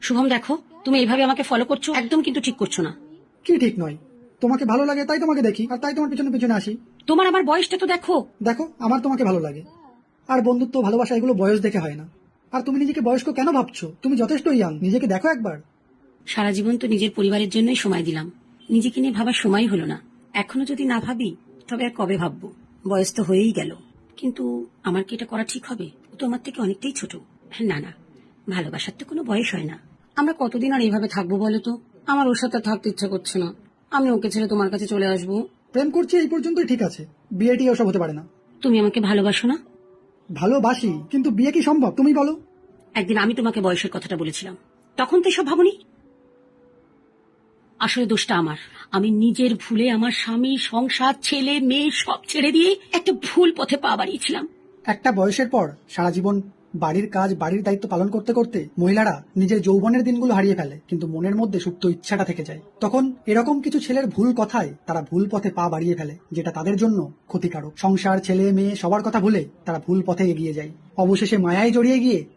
শুভম দেখো তুমি এইভাবে আমাকে ফলো করছ একদম কিন্তু ঠিক করছ না। কি ঠিক নয়? তোমাকে ভালো লাগে তাই তোমাকে দেখি আর তাই তোমার পিছনে পিছনে আসি। তোমার আমার বয়সটা তো দেখো। দেখো আমার তোমাকে ভালো লাগে। আর বন্ধুত্ব ভালোবাসা এগুলো বয়স দেখে হয় না। আর তুমি নিজেকে বয়স্ক কেন ভাবছ? তুমি যথেষ্ট ইয়াং নিজেকে দেখো একবার। সারা জীবন তো নিজের পরিবারের জন্যই সময় দিলাম। নিজেকে নিয়ে ভাবার সময় হলো না। এখনও যদি না ভাবি তবে আর কবে ভাববো? বয়স তো হয়েই গেল। কিন্তু আমার কি এটা করা ঠিক হবে? ও তো আমার থেকে অনেকটাই ছোট। না না। ভালোবাসার তো কোনো বয়স হয় না। আমরা কতদিন আর এইভাবে থাকব বলো তো? আমার ওর সাথে থাকতে ইচ্ছা করছে না। আমি ওকে ছেড়ে তোমার কাছে চলে আসব। প্রেম করছি এই পর্যন্তই ঠিক আছে। বিয়েটি ওসব হতে পারে না। তুমি আমাকে ভালোবাসো না? ভালোবাসি কিন্তু বিয়ে কি সম্ভব? তুমি বলো। একদিন আমি তোমাকে বয়সের কথাটা বলেছিলাম। তখন তো এসব ভাবনি? আসলে দোষটা আমার। আমি নিজের ভুলে আমার স্বামী সংসার ছেলে মেয়ে সব ছেড়ে দিয়ে একটা ভুল পথে পা বাড়িয়েছিলাম। একটা বয়সের পর সারা জীবন বাড়ির কাজ, বাড়ির দায়িত্ব পালন করতে করতে মহিলারা নিজের যৌবনের দিনগুলো হারিয়ে ফেলে, কিন্তু মনের মধ্যে সুপ্ত ইচ্ছাটা থেকে যায়। তখন এরকম কিছু ছেলের ভুল কথায় তারা ভুল পথে পা বাড়িয়ে ফেলে, যেটা তাদের জন্য ক্ষতিকারক। সংসার, ছেলে, মেয়ে সবার কথা ভুলে তারা ভুল পথে এগিয়ে যায়। অবশেষে মায়ায় জড়িয়ে গিয়ে